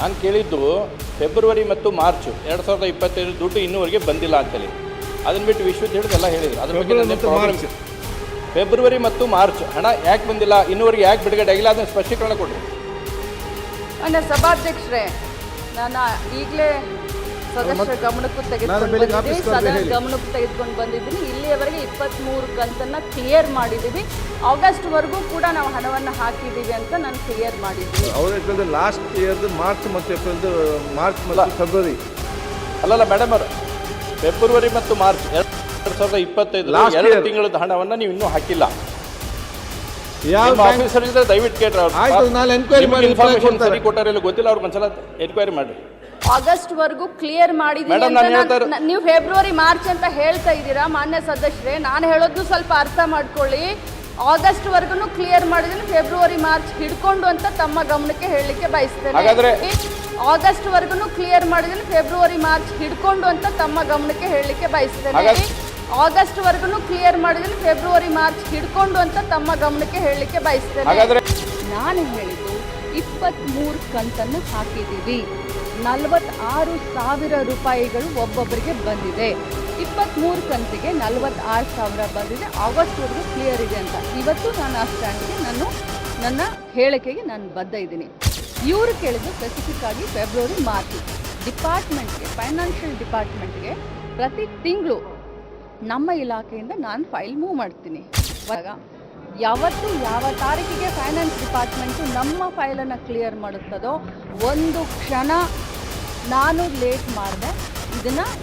ನಾನು ಕೇಳಿದ್ದು ಫೆಬ್ರವರಿ ಮತ್ತು ಮಾರ್ಚ್ ಎರಡು ಸಾವಿರದ ಇಪ್ಪತ್ತೈದು ದುಡ್ಡು ಇನ್ನೂವರೆಗೆ ಬಂದಿಲ್ಲ ಅಂತೇಳಿ ಅದನ್ನು ಬಿಟ್ಟು ವಿಶ್ವದ ಹಿಡಿದು ಎಲ್ಲ ಹೇಳಿದ್ರು ಅದ್ರ ಬಗ್ಗೆ ಫೆಬ್ರವರಿ ನನ್ನೇನ್ ಮತ್ತು ಮಾರ್ಚ್. ಇಲ್ಲ. ಫೆಬ್ರವರಿ ಮತ್ತು ಮಾರ್ಚ್ ಹಣ ಯಾಕೆ ಬಂದಿಲ್ಲ ಇನ್ನೂವರೆಗೆ ಯಾಕೆ ಬಿಡುಗಡೆ ಆಗಿಲ್ಲ ಅದನ್ನು ಸ್ಪಷ್ಟೀಕರಣ ಕೊಡ್ರಿ ಮಾನ್ಯ ಸಭಾಧ್ಯಕ್ಷರೇ ನಾನು ಈಗಲೇ ಸದಸ್ಯರ ಗಮನಕ್ಕೂ ತೆಗೆದುಕೊಂಡು ಸದನ ಗಮನಕ್ಕೂ ತೆಗೆದುಕೊಂಡು ಬಂದಿದ್ದೀನಿ. ಇಲ್ಲಿಯವರೆಗೆ ಇಪ್ಪತ್ತ್ಮೂರು ಕಂತನ್ನು ಕ್ಲಿಯರ್ ಮಾಡಿದ್ದೀವಿ. ಆಗಸ್ಟ್ವರೆಗೂ ಕೂಡ ನಾವು ಹಣವನ್ನು ಹಾಕಿದ್ದೀವಿ ಅಂತ ನಾನು ಕ್ಲಿಯರ್ ಮಾಡಿದ್ದೀನಿ. ಅವ್ರು ಲಾಸ್ಟ್ ಇಯರ್ದು ಮಾರ್ಚ್ ಮತ್ತು ಏಪ್ರಿಲ್ದು ಮಾರ್ಚ್ ಮತ್ತು ಫೆಬ್ರವರಿ ಅಲ್ಲಲ್ಲ ಮೇಡಮ್ ಅವರು ಫೆಬ್ರವರಿ ಮತ್ತು ಮಾರ್ಚ್ ಎರಡು ಸಾವಿರದ ಇಪ್ಪತ್ತೈದು ಎರಡು. ತಿಂಗಳದ ಹಣವನ್ನು ನೀವು ಇನ್ನೂ ಹಾಕಿಲ್ಲ. ಯಾವ ಆಫೀಸರ್ ದಯವಿಟ್ಟು ಕೇಳ್ರಿ ಅವ್ರು. ಆಯ್ತು, ನಾನು ಮಾಡಿ ಕೊಡ್ತಾರೆ. ಸರಿ ಕೊಟ್ಟಾರೆ ಗೊತ್ತಿಲ್ಲ ಅವ್ರಿಗೆ ಒಂದ್ಸಲ ಎನ್ಕ್ವೈರಿ ಮಾಡ್ರಿ. ಕ್ಲಿಯರ್ Madam, ನಾನು ಹೇಳ್ತಾ ಇರೋ- ನೀವು ಫೆಬ್ರವರಿ ಮಾರ್ಚ್ ಅಂತ ಹೇಳ್ತಾ ಇದ್ದೀರಾ ಮಾನ್ಯ ಸದಸ್ಯರೇ? ನಾನು ಹೇಳೋದು ಸ್ವಲ್ಪ ಅರ್ಥ ಮಾಡ್ಕೊಳ್ಳಿ. ಆಗಸ್ಟ್ ಆಗಸ್ಟ್ವರೆಗೂ ಕ್ಲಿಯರ್ ಮಾಡಿದ್ರೆ ಫೆಬ್ರವರಿ ಮಾರ್ಚ್ ಹಿಡ್ಕೊಂಡು ಅಂತ ತಮ್ಮ ಗಮನಕ್ಕೆ ಹೇಳಲಿಕ್ಕೆ ಬಯಸ್ತೇನೆ. ಆಗಸ್ಟ್ ಆಗಸ್ಟ್ವರೆಗೂ ಕ್ಲಿಯರ್ ಮಾಡಿದ್ರೆ ಫೆಬ್ರವರಿ ಮಾರ್ಚ್ ಹಿಡ್ಕೊಂಡು ಅಂತ ತಮ್ಮ ಗಮನಕ್ಕೆ ಹೇಳಲಿಕ್ಕೆ ಬಯಸ್ತೇನೆ. ಆಗಸ್ಟ್ ಆಗಸ್ಟ್ವರೆಗೂ ಕ್ಲಿಯರ್ ಮಾಡಿದ್ರೆ ಫೆಬ್ರವರಿ ಮಾರ್ಚ್ ಹಿಡ್ಕೊಂಡು ಅಂತ ತಮ್ಮ ಗಮನಕ್ಕೆ ಹೇಳಲಿಕ್ಕೆ ಬಯಸ್ತೇನೆ. ಹಾಗಾದ್ರೆ- ನಾನು ಹೇಳಿದ್ದು ಇಪ್ಪತ್ತ್ಮೂರು ಕಂತನ್ನು ಹಾಕಿದ್ದೀವಿ. ನಲವತ್ತಾರು ಸಾವಿರ ರೂಪಾಯಿಗಳು ಒಬ್ಬೊಬ್ಬರಿಗೆ ಬಂದಿದೆ. ಇಪ್ಪತ್ತ್ಮೂರು ಕಂತಿಗೆ ನಲವತ್ತಾರು ಸಾವಿರ ಬಂದಿದೆ. ಆಗಸ್ಟ್ವರೆಗೂ ಕ್ಲಿಯರ್ ಇದೆ ಅಂತ. ಇವತ್ತು ನಾನು ಆ ಸ್ಟ್ಯಾಂಡ್ಗೆ ನಾನು ನನ್ನ ಹೇಳಿಕೆಗೆ ನಾನು ಬದ್ಧ ಇದ್ದೀನಿ. ಇವರು ಕೇಳಿದ್ದು ಸ್ಪೆಸಿಫಿಕ್ ಆಗಿ ಫೆಬ್ರವರಿ ಮಾರ್ಚ್ ಡಿಪಾರ್ಟ್ಮೆಂಟ್ಗೆ ಫೈನಾನ್ಷಿಯಲ್ ಡಿಪಾರ್ಟ್ಮೆಂಟ್ಗೆ ಪ್ರತಿ ತಿಂಗಳು ನಮ್ಮ ಇಲಾಖೆಯಿಂದ ನಾನು ಫೈಲ್ ಮೂವ್ ಮಾಡ್ತೀನಿ. ಇವಾಗ ಯಾವತ್ತು ಯಾವ ತಾರೀಕಿಗೆ ಫೈನಾನ್ಸ್ ಡಿಪಾರ್ಟ್ಮೆಂಟು ನಮ್ಮ ಫೈಲನ್ನು ಕ್ಲಿಯರ್ ಮಾಡುತ್ತದೋ, ಒಂದು ಕ್ಷಣ ನಾನು ಲೇಟ್ ಮಾಡಿದೆ.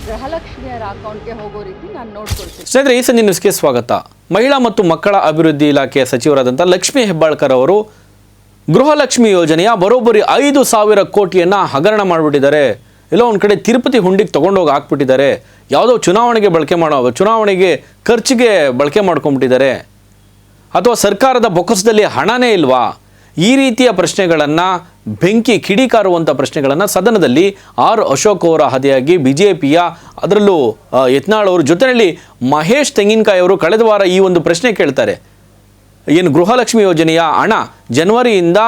ಗೃಹಲಕ್ಷ್ಮಿಯರ ಅಕೌಂಟ್ಗೆ ಹೋಗೋ ರೀತಿ ನಾನು ನೋಡ್ಕೊಳ್ತೀನಿ. ಸ್ನೇಹಿತರೆ, ಈ ಸಂಜೆ ನ್ಯೂಸ್ಗೆ ಸ್ವಾಗತ. ಮಹಿಳಾ ಮತ್ತು ಮಕ್ಕಳ ಅಭಿವೃದ್ಧಿ ಇಲಾಖೆಯ ಸಚಿವರಾದಂಥ ಲಕ್ಷ್ಮೀ ಹೆಬ್ಬಾಳ್ಕರ್ ಅವರು ಗೃಹಲಕ್ಷ್ಮಿ ಯೋಜನೆಯ ಬರೋಬ್ಬರಿ ಐದು ಸಾವಿರ ಕೋಟಿಯನ್ನು ಹಗರಣ ಮಾಡಿಬಿಟ್ಟಿದ್ದಾರೆ. ಎಲ್ಲೋ ಒಂದು ಕಡೆ ತಿರುಪತಿ ಹುಂಡಿಗೆ ತೊಗೊಂಡೋಗಿ ಹಾಕ್ಬಿಟ್ಟಿದ್ದಾರೆ. ಯಾವುದೋ ಚುನಾವಣೆಗೆ ಬಳಕೆ ಮಾಡೋ, ಚುನಾವಣೆಗೆ ಖರ್ಚಿಗೆ ಬಳಕೆ ಮಾಡ್ಕೊಂಬಿಟ್ಟಿದ್ದಾರೆ ಅಥವಾ ಸರ್ಕಾರದ ಬೊಕ್ಕಸದಲ್ಲಿ ಹಣನೇ ಇಲ್ವಾ? ಈ ರೀತಿಯ ಪ್ರಶ್ನೆಗಳನ್ನು ಬೆಂಕಿ ಕಿಡಿಕಾರುವಂಥ ಪ್ರಶ್ನೆಗಳನ್ನು ಸದನದಲ್ಲಿ ಆರ್ ಅಶೋಕ್ ಅವರ ಹದೆಯಾಗಿ ಬಿ ಜೆ ಪಿಯ ಅದರಲ್ಲೂ ಯತ್ನಾಳ್ ಅವರು ಜೊತೆಯಲ್ಲಿ ಮಹೇಶ್ ತೆಂಗಿನಕಾಯಿ ಅವರು ಕಳೆದ ವಾರ ಈ ಒಂದು ಪ್ರಶ್ನೆ ಕೇಳ್ತಾರೆ. ಏನು ಗೃಹಲಕ್ಷ್ಮಿ ಯೋಜನೆಯ ಹಣ ಜನವರಿಯಿಂದ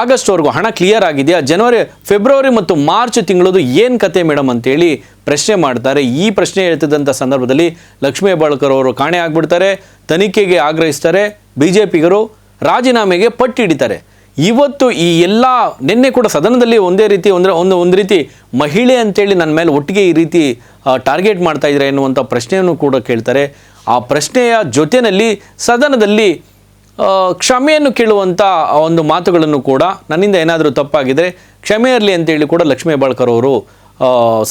ಆಗಸ್ಟ್ವರೆಗೂ ಹಣ ಕ್ಲಿಯರ್ ಆಗಿದೆಯಾ? ಜನವರಿ, ಫೆಬ್ರವರಿ ಮತ್ತು ಮಾರ್ಚ್ ತಿಂಗಳದು ಏನು ಕತೆ ಮೇಡಮ್ ಅಂತೇಳಿ ಪ್ರಶ್ನೆ ಮಾಡ್ತಾರೆ. ಈ ಪ್ರಶ್ನೆ ಹೇಳ್ತಿದ್ದಂಥ ಸಂದರ್ಭದಲ್ಲಿ ಲಕ್ಷ್ಮೀ ಬಾಳ್ಕರ್ ಅವರು ಕಾಣೆ ಆಗಿಬಿಡ್ತಾರೆ, ತನಿಖೆಗೆ ಆಗ್ರಹಿಸ್ತಾರೆ. ಬಿ ಜೆ ಪಿಗರು ರಾಜೀನಾಮೆಗೆ ಪಟ್ಟು ಹಿಡಿತಾರೆ ಇವತ್ತು ಈ ಎಲ್ಲ ನಿನ್ನೆ ಕೂಡ ಸದನದಲ್ಲಿ ಒಂದೇ ರೀತಿ ಅಂದರೆ ಒಂದು ಒಂದು ರೀತಿ ಮಹಿಳೆ ಅಂತೇಳಿ ನನ್ನ ಮೇಲೆ ಒಟ್ಟಿಗೆ ಈ ರೀತಿ ಟಾರ್ಗೆಟ್ ಮಾಡ್ತಾ ಇದ್ದಾರೆ ಎನ್ನುವಂಥ ಪ್ರಶ್ನೆಯನ್ನು ಕೂಡ ಕೇಳ್ತಾರೆ. ಆ ಪ್ರಶ್ನೆಯ ಜೊತೆಯಲ್ಲಿ ಸದನದಲ್ಲಿ ಕ್ಷಮೆಯನ್ನು ಕೇಳುವಂಥ ಒಂದು ಮಾತುಗಳನ್ನು ಕೂಡ ನನ್ನಿಂದ ಏನಾದರೂ ತಪ್ಪಾಗಿದ್ದರೆ ಕ್ಷಮೆ ಇರಲಿ ಅಂತೇಳಿ ಕೂಡ ಲಕ್ಷ್ಮೀ ಬಾಳ್ಕರ್ ಅವರು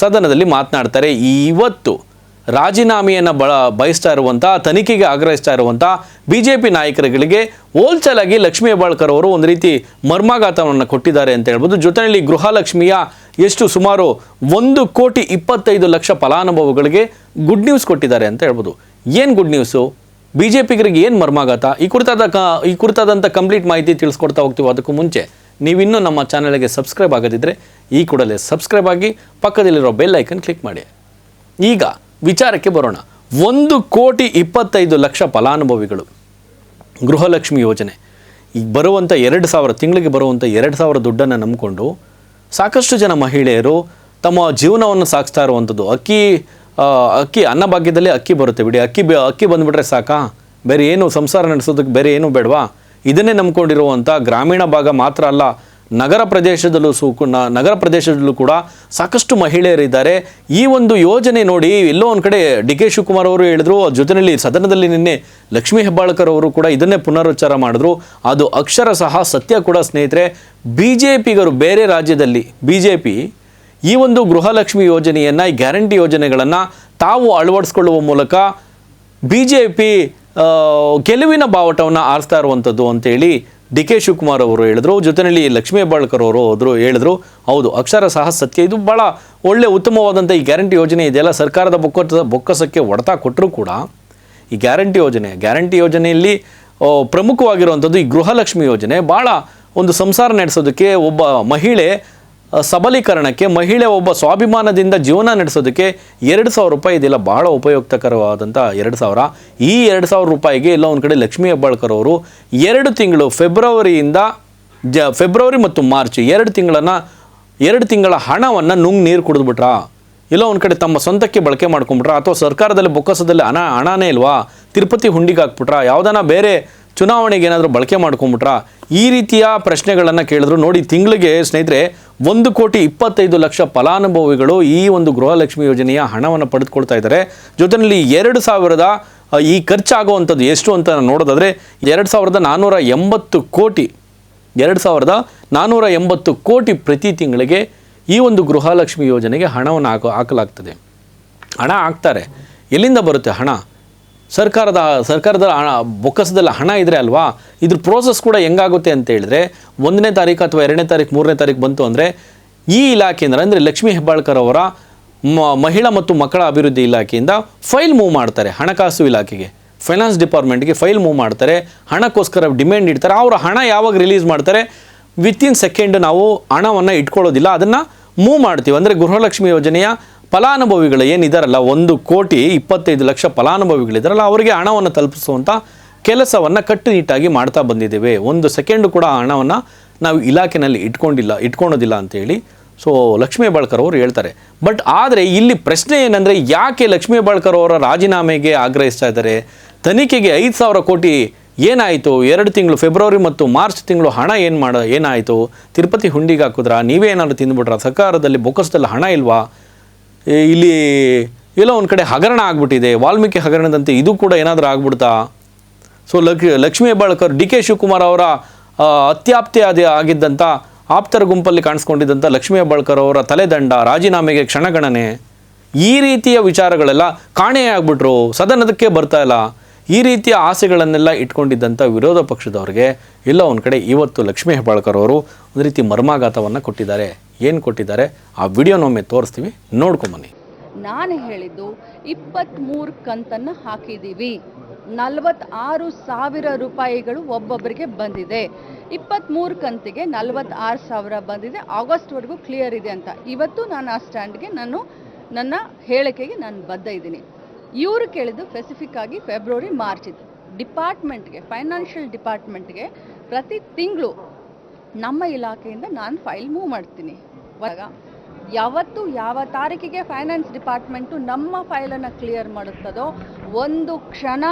ಸದನದಲ್ಲಿ ಮಾತನಾಡ್ತಾರೆ. ಇವತ್ತು ರಾಜೀನಾಮೆಯನ್ನು ಬಳ ಬಯಸ್ತಾ ಇರುವಂಥ ತನಿಖೆಗೆ ಆಗ್ರಹಿಸ್ತಾ ಇರುವಂಥ ಬಿ ಜೆ ಪಿ ನಾಯಕರುಗಳಿಗೆ ಹೋಲ್ಸಲಾಗಿ ಲಕ್ಷ್ಮೀ ಹೆಬ್ಬಾಳ್ಕರ್ ಅವರು ಒಂದು ರೀತಿ ಮರ್ಮಾಘಾತವನ್ನು ಕೊಟ್ಟಿದ್ದಾರೆ ಅಂತ ಹೇಳ್ಬೋದು. ಜೊತೆಯಲ್ಲಿ ಗೃಹಲಕ್ಷ್ಮಿಯ ಎಷ್ಟು ಸುಮಾರು ಒಂದು ಕೋಟಿ ಇಪ್ಪತ್ತೈದು ಲಕ್ಷ ಫಲಾನುಭವಿಗಳಿಗೆ ಗುಡ್ ನ್ಯೂಸ್ ಕೊಟ್ಟಿದ್ದಾರೆ ಅಂತ ಹೇಳ್ಬೋದು. ಏನು ಗುಡ್ ನ್ಯೂಸು ಬಿ ಜೆ ಪಿಗರಿಗೆ ಏನು ಮರ್ಮಾಘಾತ? ಈ ಕುರಿತಾದ ಕ, ಈ ಕುರಿತಾದಂಥ ಕಂಪ್ಲೀಟ್ ಮಾಹಿತಿ ತಿಳಿಸ್ಕೊಡ್ತಾ ಹೋಗ್ತೀವಿ ಅದಕ್ಕೂ ಮುಂಚೆ. ನೀವಿನ್ನೂ ನಮ್ಮ ಚಾನಲ್ಗೆ ಸಬ್ಸ್ಕ್ರೈಬ್ ಆಗದಿದ್ದರೆ ಈ ಕೂಡಲೇ ಸಬ್ಸ್ಕ್ರೈಬ್ ಆಗಿ ಪಕ್ಕದಲ್ಲಿರೋ ಬೆಲ್ ಐಕನ್ ಕ್ಲಿಕ್ ಮಾಡಿ. ಈಗ ವಿಚಾರಕ್ಕೆ ಬರೋಣ. ಒಂದು ಕೋಟಿ ಇಪ್ಪತ್ತೈದು ಲಕ್ಷ ಫಲಾನುಭವಿಗಳು. ಗೃಹಲಕ್ಷ್ಮಿ ಯೋಜನೆ. ಈಗ ಬರುವಂಥ ಎರಡು ಸಾವಿರ, ತಿಂಗಳಿಗೆ ಬರುವಂಥ ಎರಡು ಸಾವಿರ ದುಡ್ಡನ್ನು ನಂಬಿಕೊಂಡು ಸಾಕಷ್ಟು ಜನ ಮಹಿಳೆಯರು ತಮ್ಮ ಜೀವನವನ್ನು ಸಾಗಿಸ್ತಾ ಇರುವಂಥದ್ದು ಅಕ್ಕಿ ಅಕ್ಕಿ ಅನ್ನಭಾಗ್ಯದಲ್ಲಿ ಅಕ್ಕಿ ಬರುತ್ತೆ ಬಿಡಿ. ಅಕ್ಕಿ ಬ, ಅಕ್ಕಿ ಬಂದುಬಿಟ್ರೆ ಸಾಕಾ? ಬೇರೆ ಏನು ಸಂಸಾರ ನಡೆಸೋದಕ್ಕೆ ಬೇರೆ ಏನು ಬೇಡವಾ? ಇದನ್ನೇ ನಂಬ್ಕೊಂಡಿರುವಂಥ ಗ್ರಾಮೀಣ ಭಾಗ ಮಾತ್ರ ಅಲ್ಲ ನಗರ ಪ್ರದೇಶದಲ್ಲೂ ಸು ನಗರ ಪ್ರದೇಶದಲ್ಲೂ ಕೂಡ ಸಾಕಷ್ಟು ಮಹಿಳೆಯರಿದ್ದಾರೆ ಈ ಒಂದು ಯೋಜನೆ ನೋಡಿ ಎಲ್ಲೋ ಒಂದು ಕಡೆ ಡಿ ಕೆ ಶಿವಕುಮಾರ್ ಅವರು ಹೇಳಿದ್ರು ಜೊತೆಯಲ್ಲಿ ಸದನದಲ್ಲಿ ನಿನ್ನೆ ಲಕ್ಷ್ಮೀ ಹೆಬ್ಬಾಳ್ಕರ್ ಅವರು ಕೂಡ ಇದನ್ನೇ ಪುನರುಚ್ಚಾರ ಮಾಡಿದ್ರು. ಅದು ಅಕ್ಷರ ಸಹ ಸತ್ಯ ಕೂಡ, ಸ್ನೇಹಿತರೆ. ಬಿ ಜೆ ಪಿಗರು ಬೇರೆ ರಾಜ್ಯದಲ್ಲಿ ಬಿ ಜೆ ಪಿ ಈ ಒಂದು ಗೃಹಲಕ್ಷ್ಮಿ ಯೋಜನೆಯನ್ನು, ಈ ಗ್ಯಾರಂಟಿ ಯೋಜನೆಗಳನ್ನು ತಾವು ಅಳವಡಿಸ್ಕೊಳ್ಳುವ ಮೂಲಕ ಬಿ ಜೆ ಪಿ ಗೆಲುವಿನ ಬಾವಟವನ್ನು ಆರಿಸ್ತಾ ಇರುವಂಥದ್ದು ಅಂತೇಳಿ ಡಿ ಕೆ ಶಿವಕುಮಾರ್ ಅವರು ಹೇಳಿದ್ರು, ಜೊತೆಯಲ್ಲಿ ಲಕ್ಷ್ಮೀ ಬಾಳ್ಕರ್ ಅವರು ಹೋದರು, ಹೇಳಿದ್ರು, ಹೌದು, ಅಕ್ಷರ ಸಹ ಸತ್ಯ ಇದು ಭಾಳ ಒಳ್ಳೆ ಉತ್ತಮವಾದಂಥ ಈ ಗ್ಯಾರಂಟಿ ಯೋಜನೆ ಇದೆಲ್ಲ ಸರ್ಕಾರದ ಬೊಕ್ಕ ಬೊಕ್ಕಸಕ್ಕೆ ಒಡತಾ ಕೊಟ್ಟರೂ ಕೂಡ ಈ ಗ್ಯಾರಂಟಿ ಯೋಜನೆ, ಗ್ಯಾರಂಟಿ ಯೋಜನೆಯಲ್ಲಿ ಪ್ರಮುಖವಾಗಿರುವಂಥದ್ದು ಈ ಗೃಹಲಕ್ಷ್ಮಿ ಯೋಜನೆ ಭಾಳ ಒಂದು ಸಂಸಾರ ನಡೆಸೋದಕ್ಕೆ ಒಬ್ಬ ಮಹಿಳೆ ಸಬಲೀಕರಣಕ್ಕೆ ಮಹಿಳೆ ಒಬ್ಬ ಸ್ವಾಭಿಮಾನದಿಂದ ಜೀವನ ನಡೆಸೋದಕ್ಕೆ ಎರಡು ಸಾವಿರ ರೂಪಾಯಿ ಇದೆಲ್ಲ ಭಾಳ ಉಪಯುಕ್ತಕರವಾದಂಥ ಎರಡು ಸಾವಿರ. ಈ ಎರಡು ಸಾವಿರ ರೂಪಾಯಿಗೆ ಎಲ್ಲ ಒಂದು ಕಡೆ ಲಕ್ಷ್ಮೀ ಹೆಬ್ಬಾಳ್ಕರ್ ಅವರು ಎರಡು ತಿಂಗಳು ಫೆಬ್ರವರಿಯಿಂದ ಜ, ಫೆಬ್ರವರಿ ಮತ್ತು ಮಾರ್ಚ್ ಎರಡು ತಿಂಗಳನ್ನು, ಎರಡು ತಿಂಗಳ ಹಣವನ್ನು ನುಂಗ್ ನೀರು ಕುಡಿದ್ಬಿಟ್ರಾ. ಇಲ್ಲ ಒಂದು ಕಡೆ ತಮ್ಮ ಸ್ವಂತಕ್ಕೆ ಬಳಕೆ ಮಾಡ್ಕೊಂಬಿಟ್ರ ಅಥವಾ ಸರ್ಕಾರದಲ್ಲಿ ಬೊಕ್ಕಸದಲ್ಲಿ ಹಣ ಹಣನೇ ಇಲ್ವಾ? ತಿರುಪತಿ ಹುಂಡಿಗೆ ಹಾಕ್ಬಿಟ್ರ ಯಾವುದನ್ನ ಬೇರೆ ಚುನಾವಣೆಗೆ ಏನಾದರೂ ಬಳಕೆ ಮಾಡ್ಕೊಂಬಿಟ್ರಾ ಈ ರೀತಿಯ ಪ್ರಶ್ನೆಗಳನ್ನು ಕೇಳಿದ್ರು. ನೋಡಿ, ತಿಂಗಳಿಗೆ ಸ್ನೇಹಿತರೆ ಒಂದು ಕೋಟಿ ಇಪ್ಪತ್ತೈದು ಲಕ್ಷ ಫಲಾನುಭವಿಗಳು ಈ ಒಂದು ಗೃಹಲಕ್ಷ್ಮಿ ಯೋಜನೆಯ ಹಣವನ್ನು ಪಡೆದುಕೊಳ್ತಾ ಇದ್ದಾರೆ. ಜೊತೆಯಲ್ಲಿ ಎರಡು ಸಾವಿರದ ಈ ಖರ್ಚಾಗುವಂಥದ್ದು ಎಷ್ಟು ಅಂತ ನೋಡೋದಾದರೆ, ಎರಡು ಸಾವಿರದ ನಾನ್ನೂರ ಎಂಬತ್ತು ಕೋಟಿ, ಎರಡು ಸಾವಿರದ ನಾನ್ನೂರ ಎಂಬತ್ತು ಕೋಟಿ ಪ್ರತಿ ತಿಂಗಳಿಗೆ ಈ ಒಂದು ಗೃಹಲಕ್ಷ್ಮಿ ಯೋಜನೆಗೆ ಹಣವನ್ನು ಹಾಕೋ, ಹಾಕಲಾಗ್ತದೆ. ಹಣ ಹಾಕ್ತಾರೆ. ಎಲ್ಲಿಂದ ಬರುತ್ತೆ ಹಣ? ಸರ್ಕಾರದ ಸರ್ಕಾರದ ಹಣ, ಬೊಕ್ಕಸದಲ್ಲಿ ಹಣ ಇದ್ರೆ ಅಲ್ವಾ, ಇದ್ರ ಪ್ರೋಸೆಸ್ ಕೂಡ ಹೆಂಗಾಗುತ್ತೆ ಅಂತ ಹೇಳಿದ್ರೆ, ಒಂದನೇ ತಾರೀಕು ಅಥವಾ ಎರಡನೇ ತಾರೀಕು, ಮೂರನೇ ತಾರೀಕು ಬಂತು ಅಂದರೆ, ಈ ಇಲಾಖೆಯಿಂದ, ಅಂದರೆ ಲಕ್ಷ್ಮೀ ಹೆಬ್ಬಾಳ್ಕರ್ ಅವರ ಮಹಿಳಾ ಮತ್ತು ಮಕ್ಕಳ ಅಭಿವೃದ್ಧಿ ಇಲಾಖೆಯಿಂದ ಫೈಲ್ ಮೂವ್ ಮಾಡ್ತಾರೆ, ಹಣಕಾಸು ಇಲಾಖೆಗೆ. ಫೈನಾನ್ಸ್ ಡಿಪಾರ್ಟ್ಮೆಂಟ್ಗೆ ಫೈಲ್ ಮೂವ್ ಮಾಡ್ತಾರೆ, ಹಣಕ್ಕೋಸ್ಕರ ಡಿಮ್ಯಾಂಡ್ ಇಡ್ತಾರೆ, ಅವರ ಹಣ ಯಾವಾಗ ರಿಲೀಸ್ ಮಾಡ್ತಾರೆ ವಿತಿನ್ ಸೆಕೆಂಡ್ ನಾವು ಹಣವನ್ನು ಇಟ್ಕೊಳ್ಳೋದಿಲ್ಲ, ಅದನ್ನು ಮೂವ್ ಮಾಡ್ತೀವಿ. ಅಂದರೆ ಗೃಹಲಕ್ಷ್ಮಿ ಯೋಜನೆಯ ಫಲಾನುಭವಿಗಳು ಏನಿದಾರಲ್ಲ, ಒಂದು ಕೋಟಿ ಇಪ್ಪತ್ತೈದು ಲಕ್ಷ ಫಲಾನುಭವಿಗಳಿದಾರಲ್ಲ, ಅವರಿಗೆ ಹಣವನ್ನು ತಲುಪಿಸುವಂಥ ಕೆಲಸವನ್ನು ಕಟ್ಟುನಿಟ್ಟಾಗಿ ಮಾಡ್ತಾ ಬಂದಿದ್ದೇವೆ. ಒಂದು ಸೆಕೆಂಡು ಕೂಡ ಹಣವನ್ನು ನಾವು ಇಲಾಖೆಯಲ್ಲಿ ಇಟ್ಕೊಂಡಿಲ್ಲ ಇಟ್ಕೊಳೋದಿಲ್ಲ ಅಂತೇಳಿ ಸೊ ಲಕ್ಷ್ಮೀ ಬಾಳ್ಕರ್ ಅವರು ಹೇಳ್ತಾರೆ. ಬಟ್ ಆದರೆ ಇಲ್ಲಿ ಪ್ರಶ್ನೆ ಏನಂದರೆ, ಯಾಕೆ ಲಕ್ಷ್ಮೀ ಬಾಳ್ಕರ್ ಅವರ ರಾಜೀನಾಮೆಗೆ ಆಗ್ರಹಿಸ್ತಾ ಇದ್ದಾರೆ? ತನಿಖೆಗೆ ಐದು ಸಾವಿರ ಕೋಟಿ ಏನಾಯಿತು? ಎರಡು ತಿಂಗಳು ಫೆಬ್ರವರಿ ಮತ್ತು ಮಾರ್ಚ್ ತಿಂಗಳು ಹಣ ಏನು ಮಾಡ, ಏನಾಯಿತು? ತಿರುಪತಿ ಹುಂಡಿಗೆ ಹಾಕಿದ್ರಾ? ನೀವೇ ಏನಾದ್ರು ತಿಂದ್ಬಿಟ್ರಾ? ಸರ್ಕಾರದಲ್ಲಿ ಬೊಕ್ಕಸದಲ್ಲಿ ಹಣ ಇಲ್ವಾ? ಇಲ್ಲಿ ಎಲ್ಲೋ ಒಂದು ಕಡೆ ಹಗರಣ ಆಗ್ಬಿಟ್ಟಿದೆ. ವಾಲ್ಮೀಕಿ ಹಗರಣದಂತೆ ಇದು ಕೂಡ ಏನಾದರೂ ಆಗ್ಬಿಡ್ತಾ? ಸೊ ಲಕ್, ಲಕ್ಷ್ಮೀ ಹೆಬ್ಬಾಳ್ಕರ್, ಡಿ ಕೆ ಶಿವಕುಮಾರ್ ಅವರ ಅತ್ಯಾಪ್ತಿ ಆದ ಆಗಿದ್ದಂಥ ಆಪ್ತರ ಗುಂಪಲ್ಲಿ ಕಾಣಿಸ್ಕೊಂಡಿದ್ದಂಥ ಲಕ್ಷ್ಮೀ ಹೆಬ್ಬಾಳ್ಕರ್ ಅವರ ತಲೆದಂಡ, ರಾಜೀನಾಮೆಗೆ ಕ್ಷಣಗಣನೆ. ಈ ರೀತಿಯ ವಿಚಾರಗಳೆಲ್ಲ ಕಾಣೆಯಾಗ್ಬಿಟ್ರು ಸದನದಕ್ಕೆ ಬರ್ತಾ ಇಲ್ಲ. ಈ ರೀತಿಯ ಆಸೆಗಳನ್ನೆಲ್ಲ ಇಟ್ಕೊಂಡಿದ್ದಂಥ ವಿರೋಧ ಪಕ್ಷದವರಿಗೆ ಎಲ್ಲ ಒಂದು ಕಡೆ ಇವತ್ತು ಲಕ್ಷ್ಮೀ ಹೆಬ್ಬಾಳ್ಕರ್ ಅವರು ಒಂದು ರೀತಿ ಮರ್ಮಾಘಾತವನ್ನು ಕೊಟ್ಟಿದ್ದಾರೆ. ಏನು ಕೊಟ್ಟಿದ್ದಾರೆ, ಆ ವಿಡಿಯೋನೊಮ್ಮೆ ತೋರಿಸ್ತೀವಿ ನೋಡ್ಕೊಂಬನ್ನಿ ನಾನು ಹೇಳಿದ್ದು ಇಪ್ಪತ್ತ್ಮೂರು ಕಂತನ್ನು ಹಾಕಿದ್ದೀವಿ. ನಲವತ್ತಾರು ಸಾವಿರ ರೂಪಾಯಿಗಳು ಒಬ್ಬೊಬ್ಬರಿಗೆ ಬಂದಿದೆ. ಇಪ್ಪತ್ತ್ಮೂರು ಕಂತಿಗೆ ನಲವತ್ತಾರು ಸಾವಿರ ಬಂದಿದೆ. ಆಗಸ್ಟ್ವರೆಗೂ ಕ್ಲಿಯರ್ ಇದೆ ಅಂತ. ಇವತ್ತು ನಾನು ಆ ಸ್ಟ್ಯಾಂಡ್ಗೆ ನಾನು ನನ್ನ ಹೇಳಿಕೆಗೆ ನಾನು ಬದ್ಧ ಇದ್ದೀನಿ. ಇವರು ಕೇಳಿದ್ದು ಸ್ಪೆಸಿಫಿಕ್ ಆಗಿ ಫೆಬ್ರವರಿ ಮಾರ್ಚ್ ಇದು. ಡಿಪಾರ್ಟ್ಮೆಂಟ್ಗೆ ಫೈನಾನ್ಷಿಯಲ್ ಡಿಪಾರ್ಟ್ಮೆಂಟ್ಗೆ ಪ್ರತಿ ತಿಂಗಳು ನಮ್ಮ ಇಲಾಖೆಯಿಂದ ನಾನು ಫೈಲ್ ಮೂವ್ ಮಾಡ್ತೀನಿ. ಯಾವತ್ತು ಯಾವ ತಾರೀಕಿಗೆ ಫೈನಾನ್ಸ್ ಡಿಪಾರ್ಟ್ಮೆಂಟು ನಮ್ಮ ಫೈಲನ್ನು ಕ್ಲಿಯರ್ ಮಾಡುತ್ತದೋ ಒಂದು ಕ್ಷಣ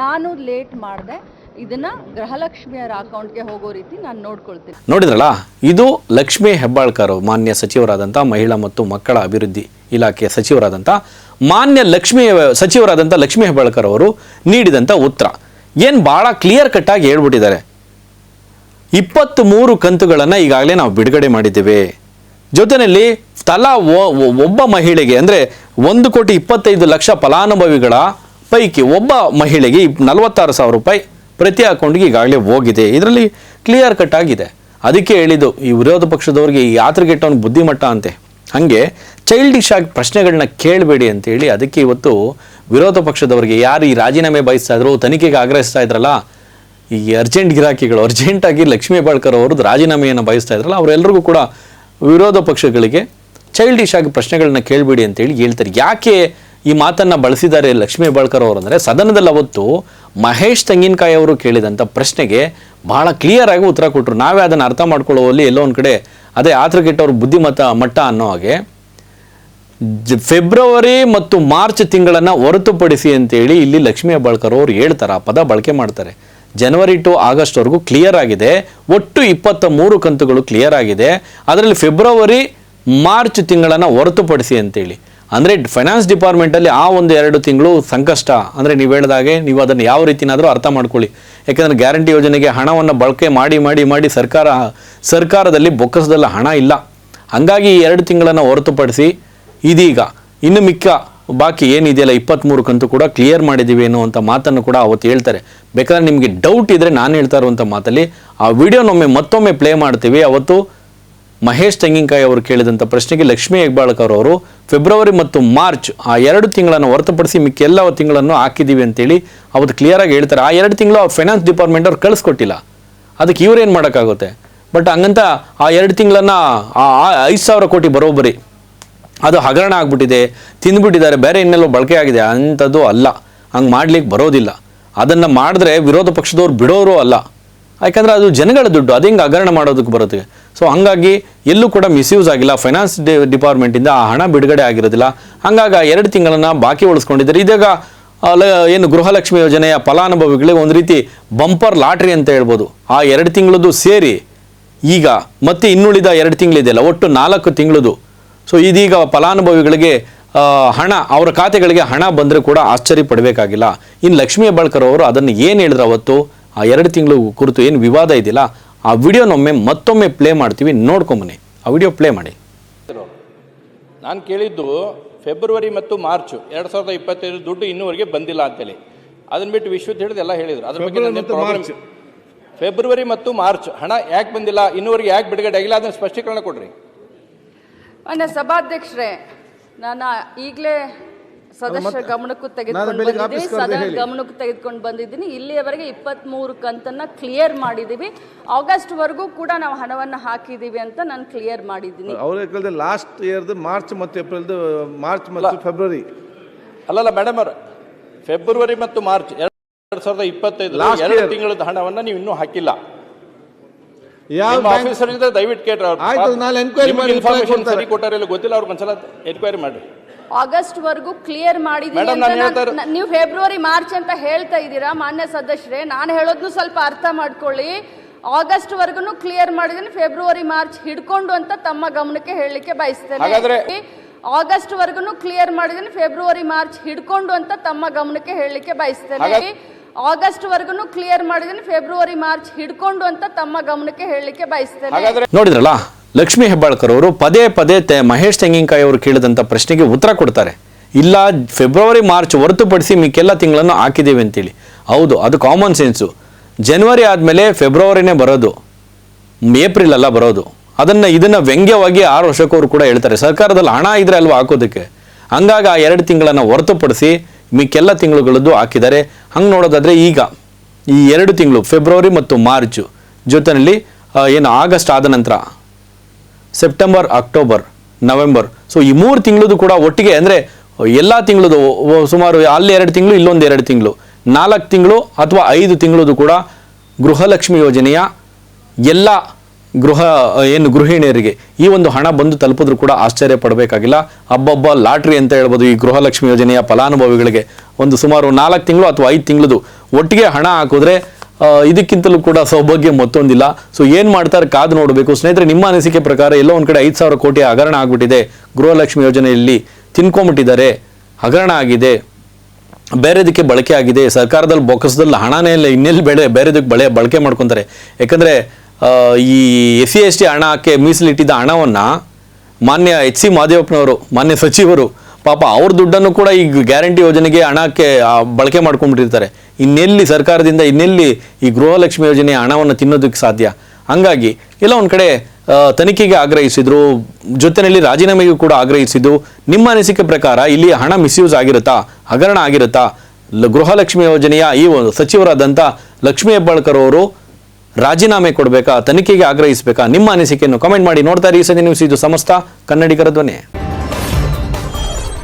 ನಾನು ಲೇಟ್ ಮಾಡಿದೆ. ಇದನ್ನ ಗೃಹಲಕ್ಷ್ಮಿಯರ ಅಕೌಂಟ್ಗೆ ಹೋಗೋ ರೀತಿ ನಾನು ನೋಡ್ಕೊಳ್ತೀನಿ. ನೋಡಿದ್ರಲ್ಲ, ಇದು ಲಕ್ಷ್ಮಿ ಹೆಬ್ಬಾಳ್ಕರ್, ಮಾನ್ಯ ಸಚಿವರಾದಂಥ ಮಹಿಳಾ ಮತ್ತು ಮಕ್ಕಳ ಅಭಿವೃದ್ಧಿ ಇಲಾಖೆಯ ಸಚಿವರಾದಂಥ ಮಾನ್ಯ ಲಕ್ಷ್ಮೀ ಸಚಿವರಾದಂಥ ಲಕ್ಷ್ಮಿ ಹೆಬ್ಬಾಳ್ಕರ್ ಅವರು ನೀಡಿದಂಥ ಉತ್ತರ. ಏನು ಭಾಳ ಕ್ಲಿಯರ್ ಕಟ್ಟಾಗಿ ಹೇಳ್ಬಿಟ್ಟಿದ್ದಾರೆ. ಇಪ್ಪತ್ತ್ ಮೂರು ಕಂತುಗಳನ್ನು ಈಗಾಗಲೇ ನಾವು ಬಿಡುಗಡೆ ಮಾಡಿದ್ದೇವೆ. ಜೊತೆಯಲ್ಲಿ ತಲಾ ಒಬ್ಬ ಮಹಿಳೆಗೆ, ಅಂದರೆ ಒಂದು ಕೋಟಿ ಇಪ್ಪತ್ತೈದು ಲಕ್ಷ ಫಲಾನುಭವಿಗಳ ಪೈಕಿ ಒಬ್ಬ ಮಹಿಳೆಗೆ ನಲವತ್ತಾರು ಸಾವಿರ ರೂಪಾಯಿ ಪ್ರತಿ ಅಕೌಂಟ್ಗೆ ಈಗಾಗಲೇ ಹೋಗಿದೆ. ಇದರಲ್ಲಿ ಕ್ಲಿಯರ್ ಕಟ್ ಆಗಿದೆ. ಅದಕ್ಕೆ ಹೇಳಿದ್ದು, ಈ ವಿರೋಧ ಪಕ್ಷದವ್ರಿಗೆ ಈ ಯಾತ್ರೆಗೆಟ್ಟವನು ಬುದ್ಧಿಮಟ್ಟ ಅಂತೆ. ಹಾಗೆ ಚೈಲ್ಡಿಶ್ ಆಗಿ ಪ್ರಶ್ನೆಗಳನ್ನ ಕೇಳಬೇಡಿ ಅಂತೇಳಿ ಅದಕ್ಕೆ ಇವತ್ತು ವಿರೋಧ ಪಕ್ಷದವರಿಗೆ ಯಾರು ಈ ರಾಜೀನಾಮೆ ಬಯಸ್ತಾ ಇದ್ರು, ತನಿಖೆಗೆ ಆಗ್ರಹಿಸ್ತಾ ಇದ್ರಲ್ಲ, ಈ ಅರ್ಜೆಂಟ್ ಗಿರಾಕಿಗಳು, ಅರ್ಜೆಂಟಾಗಿ ಲಕ್ಷ್ಮೀ ಬಾಳ್ಕರ್ ಅವ್ರದ್ದು ರಾಜೀನಾಮೆಯನ್ನು ಬಯಸ್ತಾ ಇದ್ರಲ್ಲ ಅವರೆಲ್ಲರಿಗೂ ಕೂಡ ವಿರೋಧ ಪಕ್ಷಗಳಿಗೆ ಚೈಲ್ಡಿಶ್ ಆಗಿ ಪ್ರಶ್ನೆಗಳನ್ನ ಕೇಳಬೇಡಿ ಅಂತೇಳಿ ಹೇಳ್ತಾರೆ. ಯಾಕೆ ಈ ಮಾತನ್ನು ಬಳಸಿದ್ದಾರೆ ಲಕ್ಷ್ಮೀ ಬಾಳ್ಕರ್ ಅವರು ಅಂದರೆ ಸದನದಲ್ಲಿ ಅವತ್ತು ಮಹೇಶ್ ತೆಂಗಿನಕಾಯಿ ಅವರು ಕೇಳಿದಂಥ ಪ್ರಶ್ನೆಗೆ ಬಹಳ ಕ್ಲಿಯರ್ ಆಗಿ ಉತ್ತರ ಕೊಟ್ಟರು ನಾವೇ ಅದನ್ನು ಅರ್ಥ ಮಾಡ್ಕೊಳ್ಳೋಲ್ಲಿ ಎಲ್ಲೋ ಒಂದು ಕಡೆ ಅದೇ ಆತ್ರಗೆಟ್ಟವ್ರ ಬುದ್ಧಿಮತ ಮಟ್ಟ ಅನ್ನೋ ಹಾಗೆ ಫೆಬ್ರವರಿ ಮತ್ತು ಮಾರ್ಚ್ ತಿಂಗಳನ್ನು ಹೊರತುಪಡಿಸಿ ಅಂತೇಳಿ ಇಲ್ಲಿ ಲಕ್ಷ್ಮೀ ಬಾಳ್ಕರ್ ಅವರು ಹೇಳ್ತಾರೆ. ಆ ಪದ ಬಳಕೆ ಮಾಡ್ತಾರೆ. ಜನವರಿ ಟು ಆಗಸ್ಟ್ವರೆಗೂ ಕ್ಲಿಯರ್ ಆಗಿದೆ. ಒಟ್ಟು ಇಪ್ಪತ್ತ ಮೂರು ಕಂತುಗಳು ಕ್ಲಿಯರ್ ಆಗಿದೆ. ಅದರಲ್ಲಿ ಫೆಬ್ರವರಿ, ಮಾರ್ಚ್ ತಿಂಗಳನ್ನು ಹೊರತುಪಡಿಸಿ ಅಂತೇಳಿ. ಅಂದರೆ ಫೈನಾನ್ಸ್ ಡಿಪಾರ್ಟ್ಮೆಂಟಲ್ಲಿ ಆ ಒಂದು ಎರಡು ತಿಂಗಳು ಸಂಕಷ್ಟ. ಅಂದರೆ ನೀವು ಹೇಳಿದಾಗೆ ನೀವು ಅದನ್ನು ಯಾವ ರೀತಿನಾದರೂ ಅರ್ಥ ಮಾಡ್ಕೊಳ್ಳಿ. ಯಾಕೆಂದರೆ ಗ್ಯಾರಂಟಿ ಯೋಜನೆಗೆ ಹಣವನ್ನು ಬಳಕೆ ಮಾಡಿ ಮಾಡಿ ಮಾಡಿ ಸರ್ಕಾರ, ಸರ್ಕಾರದಲ್ಲಿ ಬೊಕ್ಕಸದಲ್ಲಿ ಹಣ ಇಲ್ಲ. ಹಾಗಾಗಿ ಈ ಎರಡು ತಿಂಗಳನ್ನು ಹೊರತುಪಡಿಸಿ ಇದೀಗ ಇನ್ನು ಮಿಕ್ಕ ಬಾಕಿ ಏನಿದೆಯಲ್ಲ ಇಪ್ಪತ್ತ್ಮೂರು ಕಂತು ಕೂಡ ಕ್ಲಿಯರ್ ಮಾಡಿದ್ದೀವಿ ಅನ್ನುವಂಥ ಮಾತನ್ನು ಕೂಡ ಅವತ್ತು ಹೇಳ್ತಾರೆ. ಬೇಕಾದ್ರೆ ನಿಮಗೆ ಡೌಟ್ ಇದ್ದರೆ ನಾನು ಹೇಳ್ತಾ ಇರುವಂಥ ಮಾತಲ್ಲಿ, ಆ ವಿಡಿಯೋನೊಮ್ಮೆ ಮತ್ತೊಮ್ಮೆ ಪ್ಲೇ ಮಾಡ್ತೀವಿ. ಅವತ್ತು ಮಹೇಶ್ ತೆಂಗಿನಕಾಯಿ ಅವರು ಕೇಳಿದಂಥ ಪ್ರಶ್ನೆಗೆ ಲಕ್ಷ್ಮೀ ಹೆಗ್ಬಾಳ್ಕರ್ ಅವರು, ಫೆಬ್ರವರಿ ಮತ್ತು ಮಾರ್ಚ್ ಆ ಎರಡು ತಿಂಗಳನ್ನು ಹೊರತುಪಡಿಸಿ ಮಿಕ್ಕೆಲ್ಲ ತಿಂಗಳನ್ನು ಹಾಕಿದ್ದೀವಿ ಅಂತೇಳಿ ಅವತ್ತು ಕ್ಲಿಯರಾಗಿ ಹೇಳ್ತಾರೆ. ಆ ಎರಡು ತಿಂಗಳು ಫೈನಾನ್ಸ್ ಡಿಪಾರ್ಟ್ಮೆಂಟ್ ಅವ್ರು ಕಳಿಸ್ಕೊಟ್ಟಿಲ್ಲ. ಅದಕ್ಕೆ ಇವ್ರೇನು ಮಾಡೋಕ್ಕಾಗುತ್ತೆ? ಬಟ್ ಹಂಗಂತ ಆ ಎರಡು ತಿಂಗಳನ್ನು ಐದು ಸಾವಿರ ಕೋಟಿ ಬರೋಬ್ಬರಿ. ಅದು ಹಗರಣ ಆಗ್ಬಿಟ್ಟಿದೆ, ತಿಂದ್ಬಿಟ್ಟಿದ್ದಾರೆ, ಬೇರೆ ಇನ್ನೆಲ್ಲೋ ಬಳಕೆ ಆಗಿದೆ. ಅಂಥದ್ದು ಅಲ್ಲ. ಹಂಗೆ ಮಾಡ್ಲಿಕ್ಕೆ ಬರೋದಿಲ್ಲ. ಅದನ್ನು ಮಾಡಿದ್ರೆ ವಿರೋಧ ಪಕ್ಷದವ್ರು ಬಿಡೋರು ಅಲ್ಲ. ಯಾಕಂದರೆ ಅದು ಜನಗಳ ದುಡ್ಡು, ಅದು ಹೆಂಗೆ ಹಗರಣ ಮಾಡೋದಕ್ಕೆ ಬರುತ್ತೆ. ಸೊ ಹಾಗಾಗಿ ಎಲ್ಲೂ ಕೂಡ ಮಿಸ್ಯೂಸ್ ಆಗಿಲ್ಲ. ಫೈನಾನ್ಸ್ ಡಿ ಡಿಪಾರ್ಟ್ಮೆಂಟಿಂದ ಆ ಹಣ ಬಿಡುಗಡೆ ಆಗಿರೋದಿಲ್ಲ. ಹಂಗಾಗಿ ಎರಡು ತಿಂಗಳನ್ನು ಬಾಕಿ ಉಳಿಸ್ಕೊಂಡಿದ್ದಾರೆ. ಇದೀಗ ಏನು ಗೃಹಲಕ್ಷ್ಮಿ ಯೋಜನೆಯ ಫಲಾನುಭವಿಗಳಿಗೆ ಒಂದು ರೀತಿ ಬಂಪರ್ ಲಾಟ್ರಿ ಅಂತ ಹೇಳ್ಬೋದು. ಆ ಎರಡು ತಿಂಗಳದ್ದು ಸೇರಿ ಈಗ ಮತ್ತೆ ಇನ್ನುಳಿದ ಎರಡು ತಿಂಗಳಿದೆಯಲ್ಲ, ಒಟ್ಟು ನಾಲ್ಕು ತಿಂಗಳದು ಸೊ ಇದೀಗ ಫಲಾನುಭವಿಗಳಿಗೆ ಹಣ ಅವರ ಖಾತೆಗಳಿಗೆ ಹಣ ಬಂದರೆ ಕೂಡ ಆಶ್ಚರ್ಯ ಪಡಬೇಕಾಗಿಲ್ಲ. ಇನ್ನು ಲಕ್ಷ್ಮೀ ಹೆಬ್ಬಾಳ್ಕರ್ ಅವರು ಅದನ್ನು ಏನು ಹೇಳಿದ್ರು ಅವತ್ತು? ಆ ಎರಡು ತಿಂಗಳು ಕುರಿತು ಏನು ವಿವಾದ ಇದೆಯಲ್ಲ ಆ ವಿಡಿಯೋನೊಮ್ಮೆ ಮತ್ತೊಮ್ಮೆ ಪ್ಲೇ ಮಾಡ್ತೀವಿ ನೋಡ್ಕೊಂಬನ್ನಿ ಆ ವಿಡಿಯೋ ಪ್ಲೇ ಮಾಡಿ. ನಾನು ಕೇಳಿದ್ದು ಫೆಬ್ರವರಿ ಮತ್ತು ಮಾರ್ಚ್ ಎರಡು ಸಾವಿರದ ಇಪ್ಪತ್ತೈದು ದುಡ್ಡು ಇನ್ನೂವರೆಗೆ ಬಂದಿಲ್ಲ ಅಂತೇಳಿ. ಅದನ್ನ ಬಿಟ್ಟು ವಿಶ್ವದ ಹಿಡಿದು ಎಲ್ಲ ಹೇಳಿದ್ರು. ಅದ್ರ ಬಗ್ಗೆ ಫೆಬ್ರವರಿ ನನ್ನೇನ್ ಮತ್ತು ಮಾರ್ಚ್. ಫೆಬ್ರವರಿ ಮತ್ತು ಮಾರ್ಚ್ ಹಣ ಯಾಕೆ ಬಂದಿಲ್ಲ ಇನ್ನೂವರೆಗೆ ಯಾಕೆ ಬಿಡುಗಡೆ ಆಗಿಲ್ಲ ಅದನ್ನ ಸ್ಪಷ್ಟೀಕರಣ ಕೊಡ್ರಿ. ಅಣ್ಣ ಸಭಾಧ್ಯಕ್ಷರೇ ನಾನು ಈಗಲೇ ಸದಸ್ಯರ ಗಮನಕ್ಕೂ ತೆಗೆದುಕೊಂಡು ಬಂದಿದ್ದೀವಿ ಸದನ. ಗಮನಕ್ಕೂ ತೆಗೆದುಕೊಂಡು ಬಂದಿದ್ದೀನಿ. ಇಲ್ಲಿಯವರೆಗೆ ಇಪ್ಪತ್ತ್ಮೂರು ಕಂತನ್ನು ಕ್ಲಿಯರ್ ಮಾಡಿದ್ದೀವಿ ಆಗಸ್ಟ್ವರೆಗೂ ಕೂಡ ನಾವು ಹಣವನ್ನು ಹಾಕಿದ್ದೀವಿ ಅಂತ ನಾನು ಕ್ಲಿಯರ್ ಮಾಡಿದ್ದೀನಿ. ಅವರೇ ಲಾಸ್ಟ್ ಇಯರ್ದು ಮಾರ್ಚ್ ಮತ್ತು ಏಪ್ರಿಲ್ದು ಮಾರ್ಚ್ ಮತ್ತು ಫೆಬ್ರವರಿ ಅಲ್ಲಲ್ಲ ಮೇಡಮ್ ಅವರು ಫೆಬ್ರವರಿ ಮತ್ತು ಮಾರ್ಚ್ ಎರಡು ಸಾವಿರದ ಇಪ್ಪತ್ತೈದು ಎರಡು. ತಿಂಗಳದ ಹಣವನ್ನು ನೀವು ಇನ್ನೂ ಹಾಕಿಲ್ಲ. ಯಾವ ಆಫೀಸರ್ ಇದ್ರೆ ದಯವಿಟ್ಟು ಕೇಳ್ರಿ ಅವ್ರು. ಆಯ್ತು, ಪಾಪ ನಾಳೆ enquiry ಮಾಡಿ reply ಇನ್ಫಾರ್ಮೇಶನ್ ಕೊಡ್ತಾರೆ. ಸರಿ ಕೊಟ್ಟಾರ ಇಲ್ಲ ಗೊತ್ತಿಲ್ಲ ಅವ್ರಿಗೆ ಒಂದ್ಸಲ ಎನ್ಕ್ವೈರಿ ಮಾಡಿ ಆಗಸ್ಟ್ ವರೆಗೂ ಕ್ಲಿಯರ್ ಮಾಡಿದೀನಿ ನೀವು ಫೆಬ್ರವರಿ ಮಾರ್ಚ್ ಅಂತ ಹೇಳ್ತಾ ಇದ್ದೀರಾ ಮಾನ್ಯ ಸದಸ್ಯರೇ? ನಾನು ಹೇಳೋದ್ನು ಸ್ವಲ್ಪ ಅರ್ಥ ಮಾಡ್ಕೊಳ್ಳಿ. ಆಗಸ್ಟ್ ವರ್ಗುನು ಕ್ಲಿಯರ್ ಮಾಡಿದೀನಿ ಫೆಬ್ರವರಿ ಮಾರ್ಚ್ ಹಿಡ್ಕೊಂಡು ಅಂತ ತಮ್ಮ ಗಮನಕ್ಕೆ ಹೇಳಲಿಕ್ಕೆ ಬಯಸ್ತೇನೆ. ಹಾಗಾದ್ರೆ- ಆಗಸ್ಟ್ ವರೆಗೂ ಕ್ಲಿಯರ್ ಮಾಡಿದೀನಿ ಫೆಬ್ರವರಿ ಮಾರ್ಚ್ ಹಿಡ್ಕೊಂಡು ಅಂತ ತಮ್ಮ ಗಮನಕ್ಕೆ ಹೇಳಲಿಕ್ಕೆ ಬಯಸ್ತೇನೆ. ಆಗಸ್ಟ್ ವರ್ಗೂ ಕ್ಲಿಯರ್ ಮಾಡಿದ್ರೆ ಫೆಬ್ರವರಿ ಮಾರ್ಚ್ ಹಿಡ್ಕೊಂಡು ಅಂತ ತಮ್ಮ ಗಮನಕ್ಕೆ ಹೇಳಲಿಕ್ಕೆ ಬಯಸ್ತೇನೆ. ನೋಡಿದ್ರಲ್ಲ, ಲಕ್ಷ್ಮೀ ಹೆಬ್ಬಾಳ್ಕರ್ ಅವರು ಪದೇ ಪದೇ ತೆ ಮಹೇಶ್ ತೆಂಗಿನಕಾಯಿ ಅವರು ಕೇಳಿದಂಥ ಪ್ರಶ್ನೆಗೆ ಉತ್ತರ ಕೊಡ್ತಾರೆ. ಇಲ್ಲ ಫೆಬ್ರವರಿ ಮಾರ್ಚ್ ಹೊರತುಪಡಿಸಿ ಮಿಕ್ಕೆಲ್ಲ ತಿಂಗಳನ್ನು ಹಾಕಿದ್ದೀವಿ ಅಂತೇಳಿ. ಹೌದು, ಅದು ಕಾಮನ್ ಸೆನ್ಸು ಜನವರಿ ಆದಮೇಲೆ ಫೆಬ್ರವರಿನೇ ಬರೋದು. ಏಪ್ರಿಲ್ ಅಲ್ಲ ಬರೋದು. ಅದನ್ನು ಇದನ್ನು ವ್ಯಂಗ್ಯವಾಗಿ ಆರು ವರ್ಷಕ್ಕೂವರು ಕೂಡ ಹೇಳ್ತಾರೆ. ಸರ್ಕಾರದಲ್ಲಿ ಹಣ ಇದ್ರೆ ಅಲ್ವಾ ಹಾಕೋದಕ್ಕೆ? ಹಂಗಾಗಿ ಆ ಎರಡು ತಿಂಗಳನ್ನು ಹೊರತುಪಡಿಸಿ ಮಿಕ್ಕೆಲ್ಲ ತಿಂಗಳುಗಳದ್ದು ಹಾಕಿದ್ದಾರೆ. ಹಂಗೆ ನೋಡೋದಾದರೆ ಈಗ ಈ ಎರಡು ತಿಂಗಳು, ಫೆಬ್ರವರಿ ಮತ್ತು ಮಾರ್ಚು ಜೊತೆಯಲ್ಲಿ ಏನು ಆಗಸ್ಟ್ ಆದ ನಂತರ, ಸೆಪ್ಟೆಂಬರ್, ಅಕ್ಟೋಬರ್, ನವೆಂಬರ್, ಸೊ ಈ ಮೂರು ತಿಂಗಳದು ಕೂಡ ಒಟ್ಟಿಗೆ ಅಂದರೆ ಎಲ್ಲ ತಿಂಗಳದು ಸುಮಾರು ಅಲ್ಲಿ ಎರಡು ತಿಂಗಳು, ಇಲ್ಲೊಂದು ಎರಡು ತಿಂಗಳು. ನಾಲ್ಕು ತಿಂಗಳು ಅಥವಾ ಐದು ತಿಂಗಳದು ಕೂಡ ಗೃಹಲಕ್ಷ್ಮಿ ಯೋಜನೆಯ ಎಲ್ಲ ಗೃಹ ಏನು ಗೃಹಿಣಿಯರಿಗೆ ಈ ಒಂದು ಹಣ ಬಂದು ತಲುಪಿದ್ರು ಕೂಡ ಆಶ್ಚರ್ಯ ಪಡಬೇಕಾಗಿಲ್ಲ. ಹಬ್ಬಬ್ಬ ಲಾಟ್ರಿ ಅಂತ ಹೇಳ್ಬೋದು ಈ ಗೃಹಲಕ್ಷ್ಮಿ ಯೋಜನೆಯ ಫಲಾನುಭವಿಗಳಿಗೆ. ಒಂದು ಸುಮಾರು ನಾಲ್ಕು ತಿಂಗಳು ಅಥವಾ ಐದು ತಿಂಗಳದು ಒಟ್ಟಿಗೆ ಹಣ ಹಾಕಿದ್ರೆ ಇದಕ್ಕಿಂತಲೂ ಕೂಡ ಸೌಭಾಗ್ಯ ಮತ್ತೊಂದಿಲ್ಲ. ಸೊ ಏನು ಮಾಡ್ತಾರೆ ಕಾದು ನೋಡಬೇಕು. ಸ್ನೇಹಿತರೆ, ನಿಮ್ಮ ಅನಿಸಿಕೆ ಪ್ರಕಾರ ಎಲ್ಲೋ ಒಂದು ಕಡೆ ಐದು ಸಾವಿರ ಕೋಟಿ ಹಗರಣ ಆಗಿಬಿಟ್ಟಿದೆ. ಗೃಹಲಕ್ಷ್ಮಿ ಯೋಜನೆಯಲ್ಲಿ ತಿನ್ಕೊಂಬಿಟ್ಟಿದ್ದಾರೆ. ಹಗರಣ ಆಗಿದೆ. ಬೇರೆದಕ್ಕೆ ಬಳಕೆ ಆಗಿದೆ. ಸರ್ಕಾರದಲ್ಲಿ ಬೊಕ್ಕಸದಲ್ಲಿ ಹಣನೇ ಇಲ್ಲ. ಇನ್ನೆಲ್ಲಿ ಬೆಳೆ, ಬೇರೆದಕ್ಕೆ ಬಳೆ, ಬಳಕೆ ಮಾಡ್ಕೊತಾರೆ. ಯಾಕಂದರೆ ಈ ಎಸ್ ಸಿ ಎಸ್ ಟಿ ಹಣಕ್ಕೆ ಮೀಸಲಿಟ್ಟಿದ್ದ ಹಣವನ್ನು ಮಾನ್ಯ ಎಚ್ ಸಿ ಮಾದೇವಪ್ಪನವರು, ಮಾನ್ಯ ಸಚಿವರು, ಪಾಪ ಅವ್ರ ದುಡ್ಡನ್ನು ಕೂಡ ಈ ಗ್ಯಾರಂಟಿ ಯೋಜನೆಗೆ ಹಣಕ್ಕೆ ಬಳಕೆ ಮಾಡ್ಕೊಂಡ್ಬಿಟ್ಟಿರ್ತಾರೆ. ಇನ್ನೆಲ್ಲಿ ಸರ್ಕಾರದಿಂದ ಇನ್ನೆಲ್ಲಿ ಈ ಗೃಹಲಕ್ಷ್ಮಿ ಯೋಜನೆಯ ಹಣವನ್ನು ತಿನ್ನೋದಕ್ಕೆ ಸಾಧ್ಯ? ಹಂಗಾಗಿ ಎಲ್ಲ ಒಂದು ಕಡೆ ತನಿಖೆಗೆ ಆಗ್ರಹಿಸಿದ್ರು, ಜೊತೆಯಲ್ಲಿ ರಾಜೀನಾಮೆಗೂ ಕೂಡ ಆಗ್ರಹಿಸಿದ್ದು ನಿಮ್ಮ ಅನಿಸಿಕೆ ಪ್ರಕಾರ ಇಲ್ಲಿ ಹಣ ಮಿಸ್ಯೂಸ್ ಆಗಿರುತ್ತಾ? ಹಗರಣ ಆಗಿರುತ್ತಾ? ಗೃಹಲಕ್ಷ್ಮಿ ಯೋಜನೆಯ ಈ ಒಂದು ಸಚಿವರಾದಂಥ ಲಕ್ಷ್ಮೀ ಹೆಬ್ಬಾಳ್ಕರ್ ಅವರು ರಾಜೀನಾಮೆ ಕೊಡಬೇಕಾ, ತನಿಖೆಗೆ ಆಗ್ರಹಿಸಬೇಕಾ, ನಿಮ್ಮ ಅನಿಸಿಕೆಯನ್ನು ಕಮೆಂಟ್ ಮಾಡಿ ನೋಡ್ತಾ ಇರಿ. ಈ ಸತಿ ಇದು ಸಮಸ್ತ ಕನ್ನಡಿಗರ ಧ್ವನಿ.